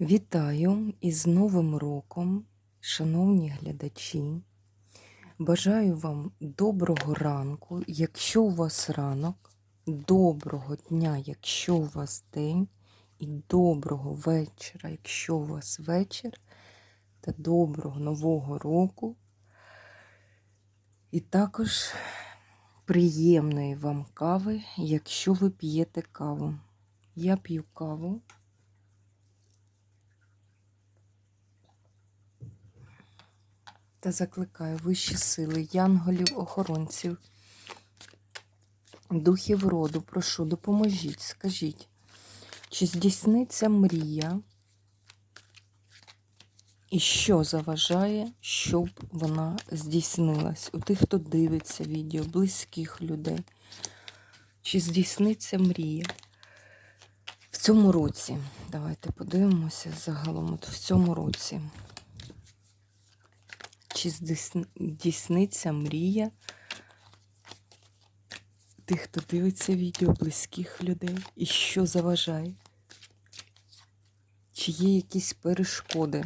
Вітаю із Новим роком, шановні глядачі. Бажаю вам доброго ранку, якщо у вас ранок, доброго дня, якщо у вас день, і доброго вечора, якщо у вас вечір, та доброго нового року. І також приємної вам кави, якщо ви п'єте каву. Я п'ю каву. Та закликаю вищі сили, янголів, охоронців, духів роду, прошу, допоможіть, скажіть, чи здійсниться мрія, і що заважає, щоб вона здійснилась? У тих, хто дивиться відео, близьких людей. Чи здійсниться мрія? В цьому році, давайте подивимося загалом, от в цьому році чи здійсниться мрія тих, хто дивиться відео близьких людей і що заважає? Чи є якісь перешкоди?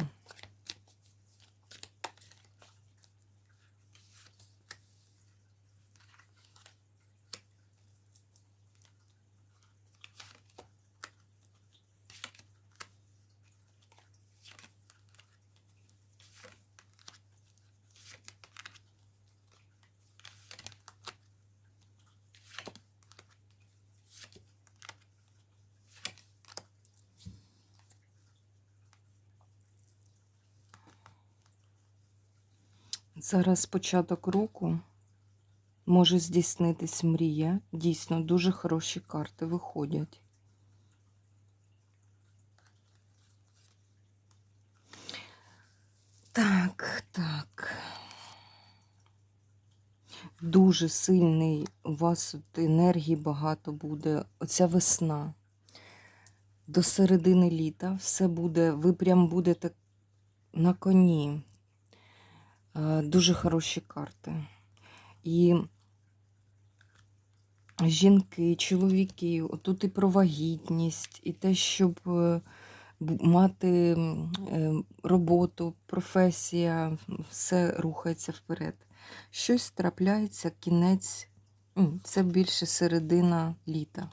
Зараз початок року може здійснитись мрія. Дійсно, дуже хороші карти виходять. Так, так. Дуже сильний у вас от енергії багато буде. Оця весна. До середини літа все буде, ви прям будете на коні. Е, дуже хороші карти. І жінки, чоловіки, тут і про вагітність, і те, щоб е, мати е, роботу, професія, все рухається вперед. Щось трапляється, кінець, це більше середина літа.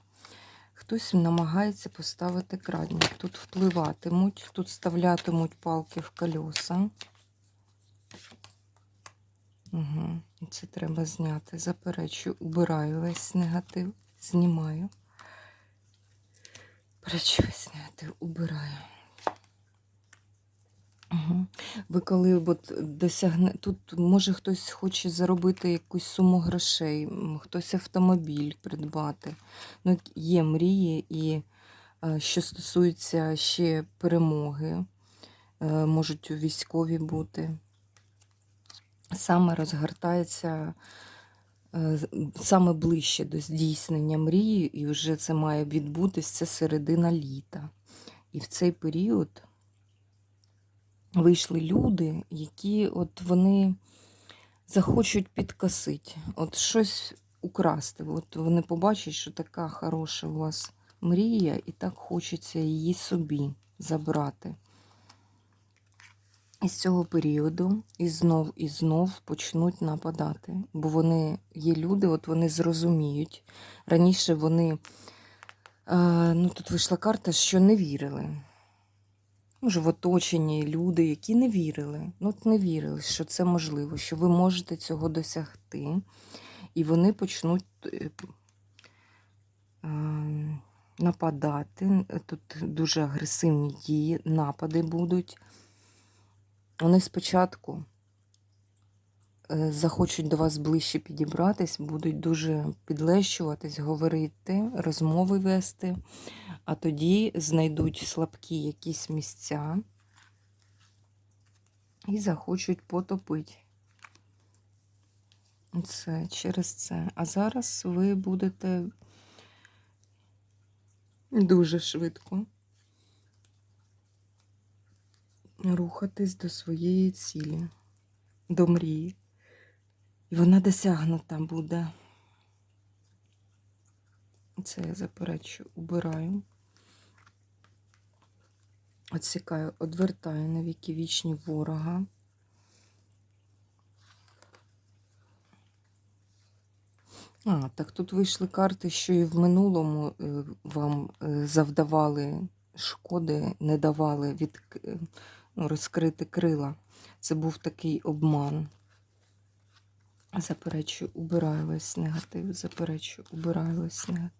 Хтось намагається поставити крадник. Тут впливатимуть, тут вставлятимуть палки в колеса. Угу. Це треба зняти. Заперечую, убираю весь негатив, знімаю. Перечу весь негатив, убираю. Угу. Ви коли от досягне, тут може хтось хоче заробити якусь суму грошей, хтось автомобіль придбати. Ну, Є мрії, і що стосується ще перемоги, е, можуть у військові бути саме розгортається е, саме ближче до здійснення мрії, і вже це має відбутися це середина літа. І в цей період вийшли люди, які от вони захочуть підкосити, от щось украсти. От Вони побачать, що така хороша у вас мрія, і так хочеться її собі забрати. Із цього періоду і знов і знов почнуть нападати. Бо вони є люди, от вони зрозуміють. Раніше вони, ну тут вийшла карта, що не вірили. Може, в оточенні люди, які не вірили. Ну, от не вірили, що це можливо, що ви можете цього досягти. І вони почнуть е, нападати. Тут дуже агресивні дії, напади будуть. Вони спочатку е, захочуть до вас ближче підібратись, будуть дуже підлещуватись, говорити, розмови вести, а тоді знайдуть слабкі якісь місця і захочуть потопити. Це через це. А зараз ви будете дуже швидко рухатись до своєї цілі, до мрії. І вона досягнута буде. Це я заперечу, убираю. Отсікаю, одвертаю на віки вічні ворога. А, так тут вийшли карти, що і в минулому е, вам е, завдавали шкоди, не давали від, е, розкрити крила. Це був такий обман. Заперечую, убираю весь негатив, заперечую, убираю весь негатив.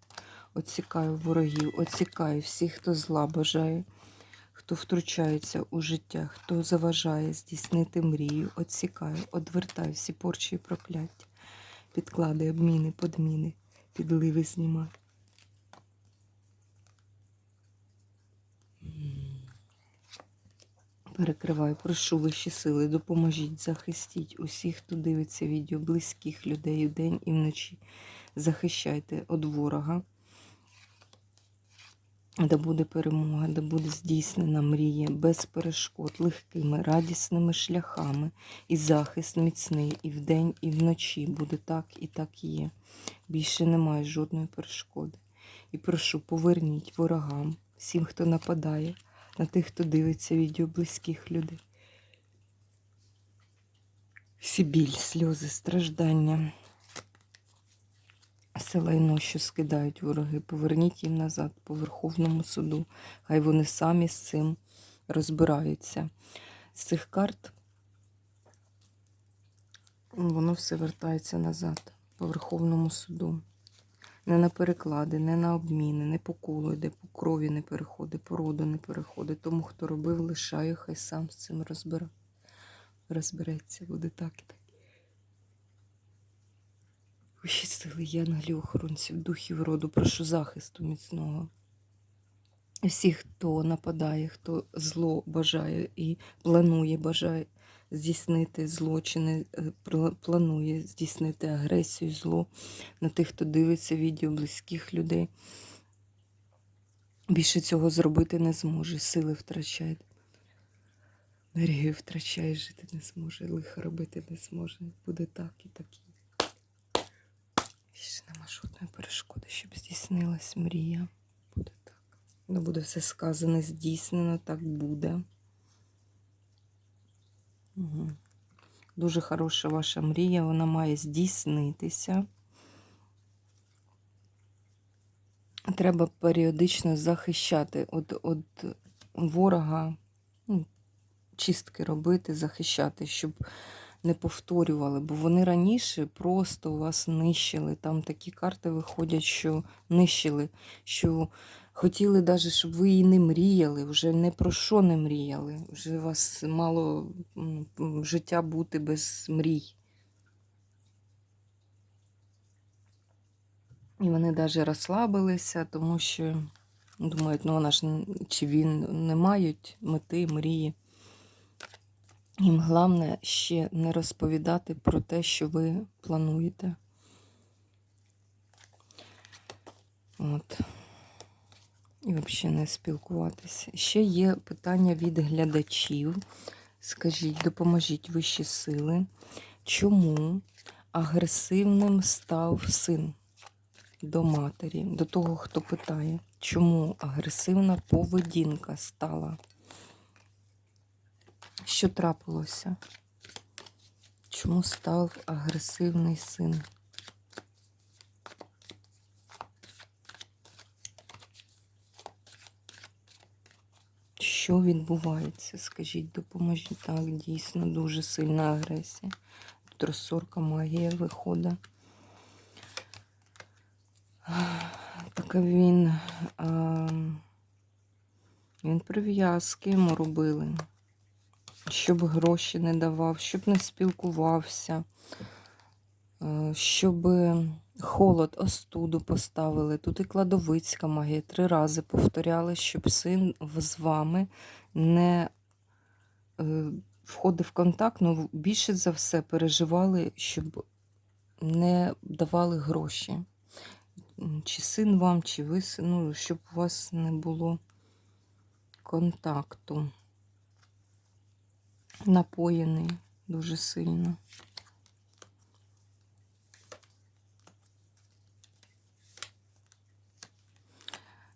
Оцікаю ворогів, оцікаю всіх, хто зла бажає, хто втручається у життя, хто заважає здійснити мрію, оцікаю, одвертаю всі порчі і прокляття, підкладаю обміни, подміни, підливи знімаю. Перекриваю, прошу вищі сили, допоможіть, захистіть усіх, хто дивиться відео, близьких людей вдень і вночі. Захищайте від ворога. Да буде перемога, да буде здійснена мрія без перешкод, легкими, радісними шляхами, і захист міцний і вдень, і вночі буде так і так є. Більше немає жодної перешкоди. І прошу, поверніть ворогам, всім, хто нападає, на тих, хто дивиться відео близьких людей. Всі біль, сльози, страждання. Все лайно, що скидають вороги, поверніть їм назад по Верховному суду. Хай вони самі з цим розбираються. З цих карт воно все вертається назад по Верховному суду. Не на переклади, не на обміни, не по колу йде, по крові не переходить, по роду не переходить. Тому, хто робив, лишаю, хай сам з цим розбира. розбереться, буде так і так. Вищі сили, янголів, охоронців, духів роду, прошу захисту міцного. Всіх, хто нападає, хто зло бажає і планує, бажає здійснити злочини, е, пла- планує здійснити агресію, зло на тих, хто дивиться відео близьких людей. Більше цього зробити не зможе, сили втрачає. Енергію втрачає, жити не зможе, лиха робити не зможе. Буде так і так. Більше нема жодної перешкоди, щоб здійснилась мрія. Буде так. Ну, буде все сказане, здійснено, так буде. Дуже хороша ваша мрія, вона має здійснитися. Треба періодично захищати від, від ворога, ну, чистки робити, захищати, щоб не повторювали, бо вони раніше просто вас нищили. Там такі карти виходять, що нищили, що хотіли навіть, щоб ви і не мріяли, вже не про що не мріяли. Вже вас мало життя бути без мрій. І вони навіть розслабилися, тому що думають, ну вона ж чи він не мають мети, мрії. Їм головне ще не розповідати про те, що ви плануєте. От. І взагалі не спілкуватися. Ще є питання від глядачів. Скажіть, допоможіть вищі сили. Чому агресивним став син до матері, до того, хто питає, чому агресивна поведінка стала? Що трапилося? Чому став агресивний син? Що відбувається? Скажіть, допоможіть. Так, дійсно, дуже сильна агресія. Тут розсорка магія виходить. Так він, а, він прив'язки йому робили щоб гроші не давав, щоб не спілкувався, е, щоб холод, остуду поставили. Тут і кладовицька магія три рази повторяли, щоб син з вами не е, входив в контакт, ну більше за все переживали, щоб не давали гроші. Чи син вам, чи ви ну, щоб у вас не було контакту напоєний дуже сильно.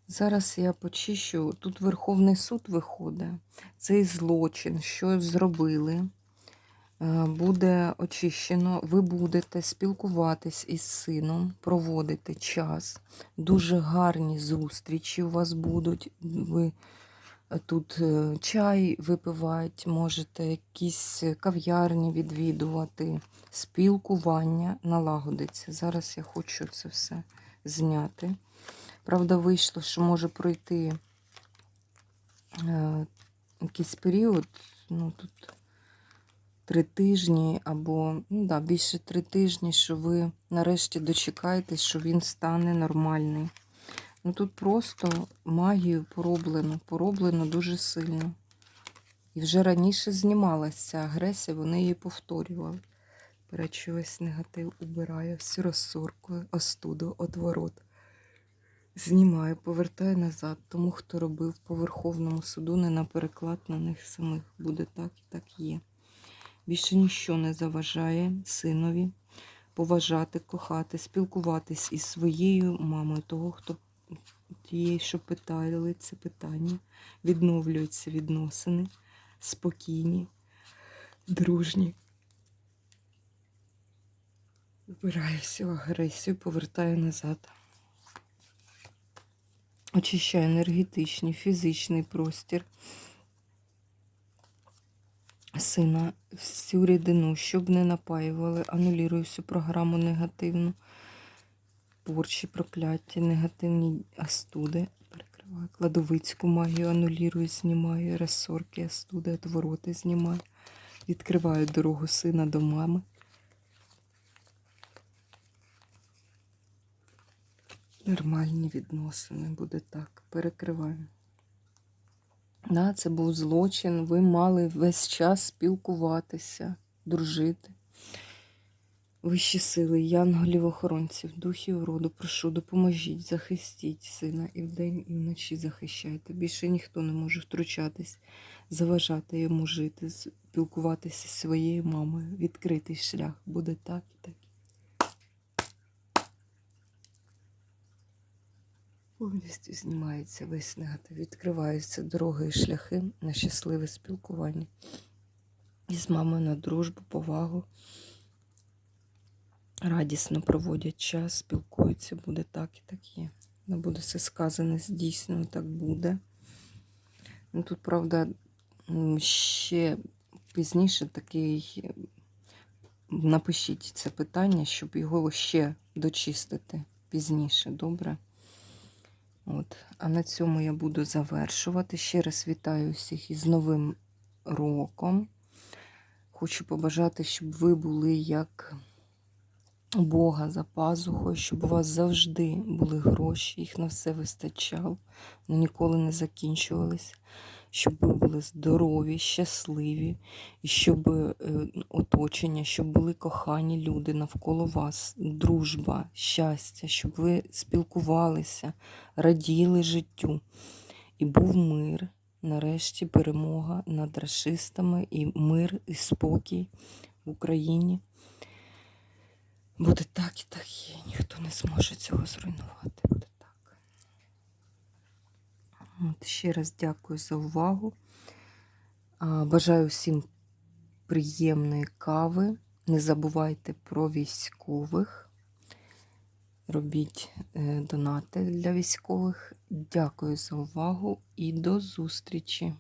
Зараз я почищу. Тут Верховний суд виходить. Цей злочин, що зробили, е, буде очищено. Ви будете спілкуватись із сином, проводити час. Дуже гарні зустрічі у вас будуть. Ви тут е, чай випивати, можете якісь кав'ярні відвідувати, спілкування налагодиться. Зараз я хочу це все зняти. Правда, вийшло, що може пройти е, якийсь період, ну тут три тижні або ну, да, більше три тижні, що ви нарешті дочекаєтесь, що він стане нормальний. Ну тут просто магію пороблено, пороблено дуже сильно. І вже раніше знімалася агресія, вони її повторювали. Перечу весь негатив убираю, всю розсоркою, остуду, отворот. Знімаю, повертаю назад. Тому, хто робив по Верховному суду, не на переклад на них самих. Буде так і так є. Більше ніщо не заважає синові поважати, кохати, спілкуватись із своєю мамою, того, хто тієї, що питали це питання, відновлюються відносини, спокійні, дружні. Вбираю всю агресію, повертаю назад. Очищаю енергетичний, фізичний простір сина, всю рідину, щоб не напаювали, анулюю всю програму негативну, порчі, прокляття, негативні астуди. Перекриваю кладовицьку магію, анулюю, знімаю, розсорки, астуди, отвороти знімаю. Відкриваю дорогу сина до мами. Нормальні відносини буде так. Перекриваю. Да, це був злочин. Ви мали весь час спілкуватися, дружити. Вищі сили, янголів-охоронців, духів роду, прошу, допоможіть, захистіть сина і вдень, і вночі захищайте. Більше ніхто не може втручатись, заважати йому жити, спілкуватися зі своєю мамою. Відкритий шлях буде так і так. Повністю знімається весь негатив, відкриваються дороги і шляхи на щасливе спілкування. Із мамою на дружбу, повагу. Радісно проводять час, спілкуються, буде так і так є. Не буде все сказане, здійснено, так буде. Ну, Тут, правда, ще пізніше такий. Напишіть це питання, щоб його ще дочистити пізніше, добре? От. А на цьому я буду завершувати. Ще раз вітаю всіх із Новим роком. Хочу побажати, щоб ви були як Бога за пазухою, щоб у вас завжди були гроші, їх на все вистачало, вони ніколи не закінчувалися. Щоб ви були здорові, щасливі, і щоб е, оточення, щоб були кохані люди навколо вас, дружба, щастя, щоб ви спілкувалися, раділи життю. І був мир, нарешті перемога над расистами, і мир, і спокій в Україні. Буде так і так є. Ніхто не зможе цього зруйнувати. Буде так. От, ще раз дякую за увагу. Бажаю всім приємної кави. Не забувайте про військових. Робіть е, донати для військових. Дякую за увагу і до зустрічі!